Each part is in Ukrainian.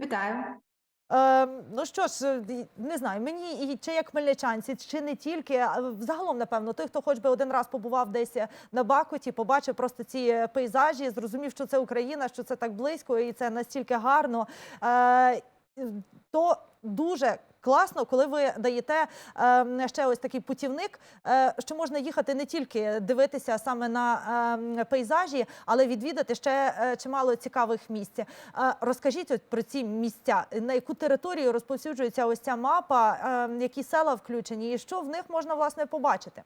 Вітаю. Е, ну що ж, е, не знаю, мені і чи як хмельничанці, чи не тільки, а загалом, напевно, той, хто хоч би один раз побував десь на Бакуті, побачив просто ці е, пейзажі, зрозумів, що це Україна, що це так близько і це настільки гарно. Е, то дуже класно, коли ви даєте е, ще ось такий путівник, е, що можна їхати не тільки дивитися саме на е, пейзажі, але відвідати ще е, чимало цікавих місць. Е, розкажіть от про ці місця, на яку територію розповсюджується ось ця мапа, е, які села включені, і що в них можна власне побачити.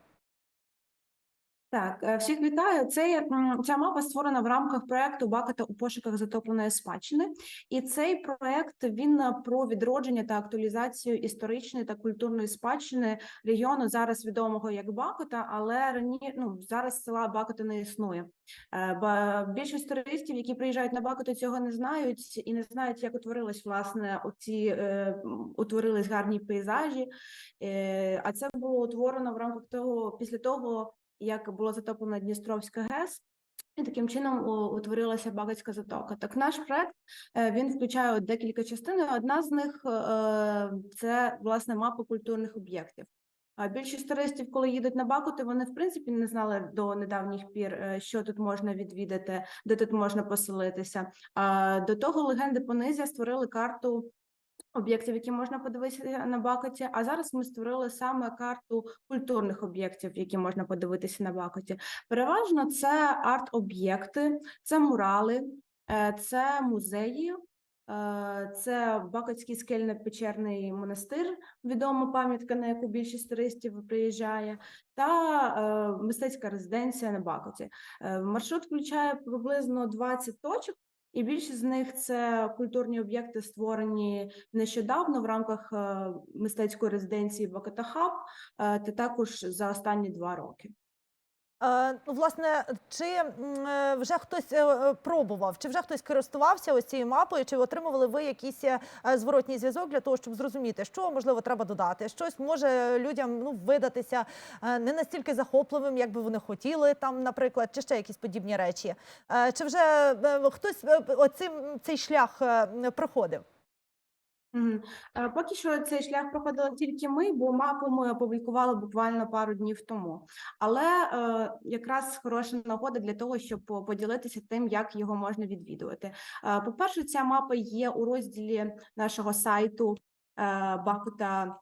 Так, е, всіх вітаю. Це ця мапа створена в рамках проекту Баката у пошуках затопленої спадщини. І цей проект він е, про відродження та актуалізацію історичної та культурної спадщини регіону, зараз відомого як Бакота, але рані, ну, зараз села Бакота не існує. Е, більшість туристів, які приїжджають на Бакоту, цього не знають і не знають, як утворились власне оці е, утворились гарні пейзажі. А це було утворено в рамках того після того як було затоплено Дністровська ГЕС, і таким чином утворилася Багацька затока. Так, наш проект е, він включає декілька частин. Одна з них е, це власне мапа культурних об'єктів. А більшість туристів, коли їдуть на Бакути, вони в принципі не знали до недавніх пір, е, що тут можна відвідати, де тут можна поселитися. А до того легенди Понизя створили карту об'єктів, які можна подивитися на Бакоті. А зараз ми створили саме карту культурних об'єктів, які можна подивитися на Бакоті. Переважно це арт-об'єкти, це мурали, е, це музеї. е, Це Бакотський скельно-печерний монастир, відома пам'ятка, на яку більшість туристів приїжджає, та е, мистецька резиденція на Бакоті. Маршрут включає приблизно 20 точок, і більшість з них це культурні об'єкти, створені нещодавно в рамках е, мистецької резиденції Бакатахаб, е, та також за останні два роки. Е, ну, власне, чи е, вже хтось е, пробував, чи вже хтось користувався ось цією мапою, чи отримували ви якийсь зворотній зв'язок для того, щоб зрозуміти, що можливо треба додати? Щось може людям ну видатися не настільки захопливим, як би вони хотіли, там, наприклад, чи ще якісь подібні речі. Чи вже хтось оцим цей шлях проходив? Е, Поки що цей шлях проходили тільки ми, бо мапу ми опублікували буквально пару днів тому. Але е, якраз хороша нагода для того, щоб поділитися тим, як його можна відвідувати. Е, По-перше, ця мапа є у розділі нашого сайту Бакута.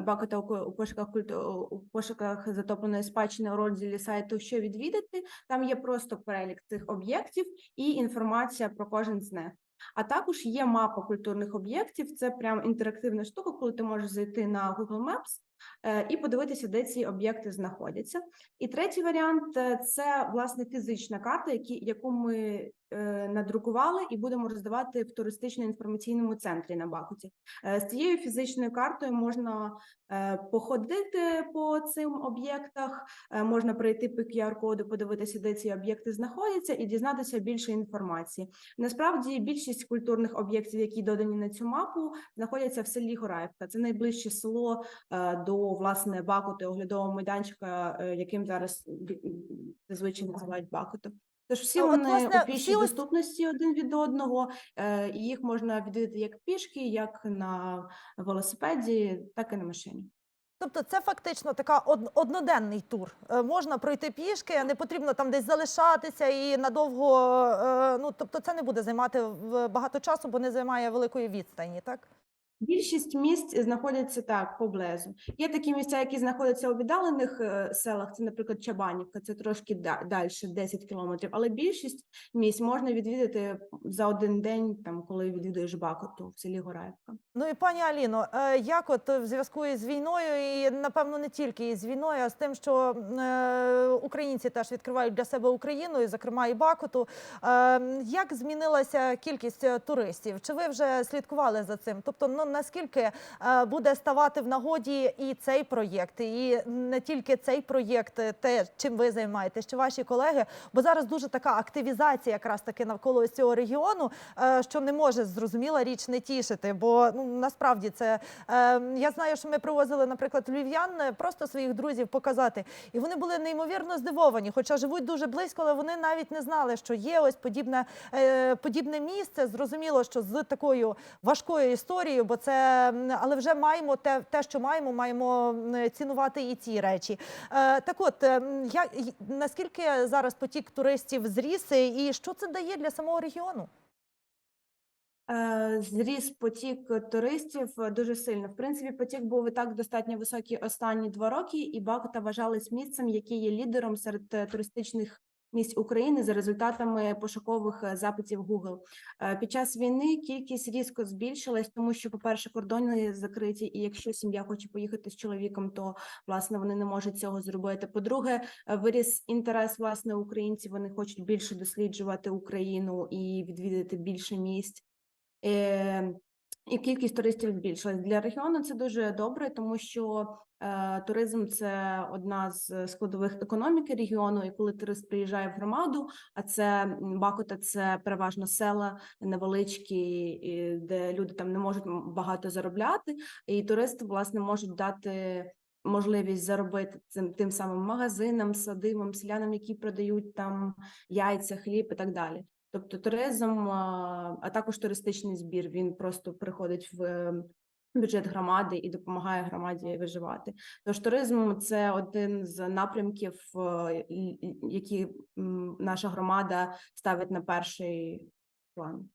Бакута у пошуках культу у пошуках затопленої спадщини у розділі сайту, що відвідати. Там є просто перелік цих об'єктів і інформація про кожен з них. А також є мапа культурних об'єктів. Це прям інтерактивна штука, коли ти можеш зайти на Google Maps е, і подивитися, де ці об'єкти знаходяться. І третій варіант е, це власне фізична карта, яку ми надрукували і будемо роздавати в туристично-інформаційному центрі на Бакуті. Е, З цією фізичною картою можна е, походити по цим об'єктах, е, можна пройти по QR-коду, подивитися, де ці об'єкти знаходяться, і дізнатися більше інформації. Насправді більшість культурних об'єктів, які додані на цю мапу, знаходяться в селі Гораївка. Це найближче село е, до власне Бакути, оглядового майданчика, е, яким зараз зазвичай називають Бакуту. Тож всі Ну, от, вони власне, у пішій всі ось- доступності один від одного, е, і їх можна відвідати як пішки, як на велосипеді, так і на машині. Тобто це фактично така од- одноденний тур. Е, Можна пройти пішки, не потрібно там десь залишатися і надовго. е, Ну тобто, це не буде займати в- багато часу, бо не займає великої відстані, так? Більшість місць знаходяться так поблизу. Є такі місця, які знаходяться у віддалених е, селах. Це, наприклад, Чабанівка, це трошки далі, 10 кілометрів. Але більшість місць можна відвідати за один день, там коли відвідуєш Бакоту в селі Гораївка. Ну і пані Аліно, е, як от в зв'язку із війною, і напевно не тільки із війною, а з тим, що е, українці теж відкривають для себе Україну, і зокрема і Бакуту. Е, як змінилася кількість туристів? Чи ви вже слідкували за цим? Тобто, ну наскільки е, буде ставати в нагоді і цей проєкт, і не тільки цей проєкт, е, те, чим ви займаєтесь, чи ваші колеги, бо зараз дуже така активізація якраз таки навколо цього регіону, е, що не може зрозуміла річ не тішити. Бо ну насправді це я знаю, що ми привозили, наприклад, львів'ян просто своїх друзів показати, і вони були неймовірно здивовані, хоча живуть дуже близько, але вони навіть не знали, що є ось подібне, подібне місце. Зрозуміло, що з такою важкою історією, бо це але вже маємо те, те, що маємо, маємо цінувати і ці речі. Е, так от, е, як наскільки зараз потік туристів зріс, і що це дає для самого регіону? Е, Зріс потік туристів е, дуже сильно. В принципі, потік був і так достатньо високий останні два роки, і Бакута вважалась місцем, яке є лідером серед е, туристичних місць України за результатами пошукових е, запитів Google. Е, Під час війни кількість різко збільшилась, тому що, по-перше, кордони закриті, і якщо сім'я хоче поїхати з чоловіком, то власне вони не можуть цього зробити. По-друге, е, виріс інтерес власне українців. Вони хочуть більше досліджувати Україну і відвідати більше місць. Е, і кількість туристів збільшилась. Для регіону це дуже добре, тому що е, туризм це одна з складових економіки регіону. І коли турист приїжджає в громаду, а це Бакута, це переважно села невеличкі, де люди там не можуть багато заробляти, і туристи власне можуть дати. Можливість заробити цим тим самим магазинам, садивам, селянам, які продають там яйця, хліб і так далі. Тобто туризм, а також туристичний збір, він просто приходить в е, бюджет громади і допомагає громаді виживати. Тож туризм це один з напрямків, е, які наша громада ставить на перший план.